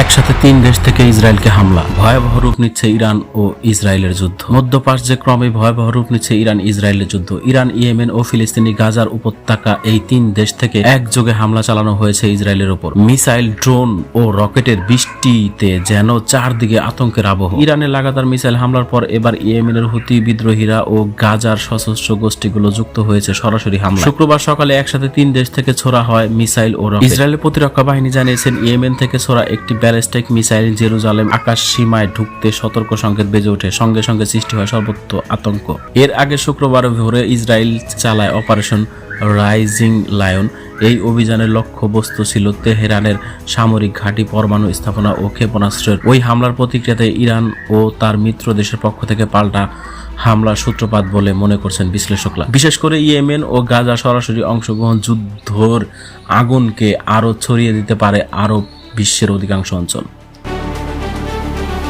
একসাথে তিন দেশ থেকে ইসরায়েলকে হামলা। ভয়াবহ রূপ নিচ্ছে ইরান ও ইসরায়েলের যুদ্ধ। মধ্যপ্রাচ্যে যে ক্রমে ভয়াবহ রূপ নিচ্ছে ইরান ইসরায়েলের যুদ্ধ। ইরান, ইয়েমেন ও ফিলিস্তিনি গাজার উপত্যকা এই তিন দেশ থেকে একযোগে হামলা চালানো হয়েছে ইসরায়েলের উপর মিসাইল, ড্রোন ও রকেটের বৃষ্টিতে যেন চারদিকে আতঙ্কের আবহ। ইরানের লাগাতার মিসাইল হামলার পর এবার ইয়েমেনের হুতি বিদ্রোহীরা ও গাজার সশস্ত্র গোষ্ঠীগুলো যুক্ত হয়েছে সরাসরি হামলা শুক্রবার সকালে একসাথে তিন দেশ থেকে ছোড়া হয় মিসাইল ও ইসরায়েলের প্রতিরক্ষা বাহিনী জানিয়েছেন, ইয়েমেন থেকে ছোড়া একটি ব্যালিস্টিক মিসাইল জেরুজালেম আকাশ সীমায় ঢুকতে সতর্ক সংকেত বেজে ওঠে। সঙ্গে সঙ্গে সৃষ্টি হয় সর্বত্র আতঙ্ক। এর আগে শুক্রবার ভোরে ইসরায়েল চালায় অপারেশন রাইজিং লায়ন। এই অভিযানের লক্ষ্য বস্তু ছিল তেহরানের সামরিক ঘাঁটি, পরমাণু স্থাপনা ও ক্ষেপণাস্ত্রের। ওই হামলার প্রতিক্রিয়াতে ইরান ও তার মিত্র দেশের পক্ষ থেকে পাল্টা হামলার সূত্রপাত বলে মনে করছেন বিশ্লেষকরা। বিশেষ করে ইয়েমেন ও গাজা সরাসরি অংশগ্রহণ যুদ্ধর আগুনকে আরও ছড়িয়ে দিতে পারে আরব বিশ্বের অধিকাংশ অঞ্চল।